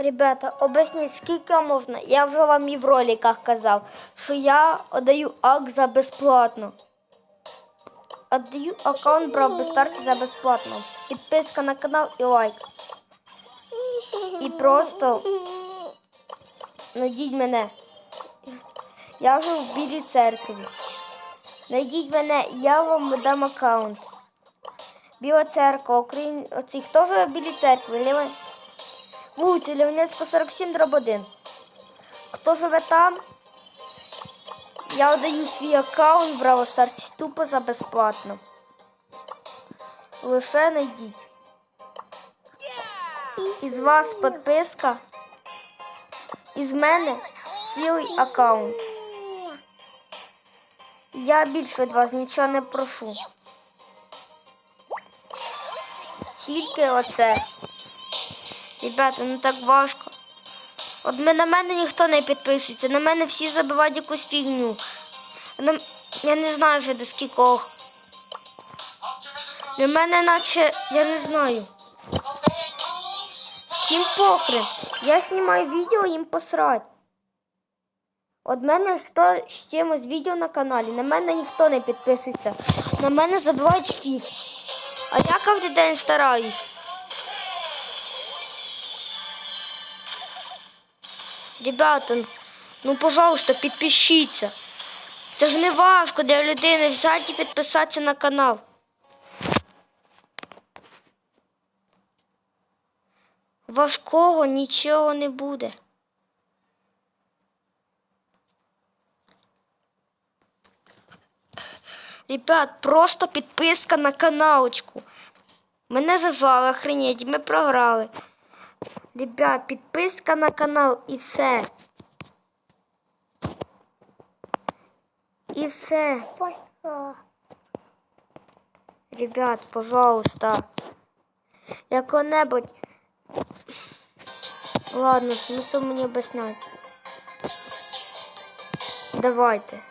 Ребята, об'ясніть, скільки можна? Я вже вам і в роликах казав, що я отдаю ак за безплатно. Отдаю аккаунт Брав Старці за безплатно. Підписка на канал і лайк. І просто найдіть мене. Я вже в білій церкві. Найдіть мене, я вам дам аккаунт. Біла церква, Україн... Оці, хто живе в білій церкві? Вулиця Лівнецька 47 дроб 1. Хто живе там? Я даю свій аккаунт Браво Старсі тупо за безплатно. Лише найдіть. Із вас підписка. Із мене цілий аккаунт. Я більше від вас нічого не прошу. Тільки оце. Ребята, ну так важко. От на мене ніхто не підписується, на мене всі забивають якусь фігню. На- Я не знаю вже до скількох. Для мене наче, я не знаю. Всім похрен. Я знімаю відео, їм посрать. От мене 100 з чимось відео на каналі. На мене ніхто не підписується. На мене забивають фіг. А я кожен день стараюсь. Ребята, ну пожалуйста, підпишіться. Це ж не важко для людини взяти і підписатися на канал. Важкого нічого не буде. Ребят, просто підписка на каналочку. Мене зажали, охренеть, ми програли. Ребят, підписка на канал і все. І все. Ребят, пожалуйста. Яко-небудь. Ладно, смысл мені об'ясняти. Давайте.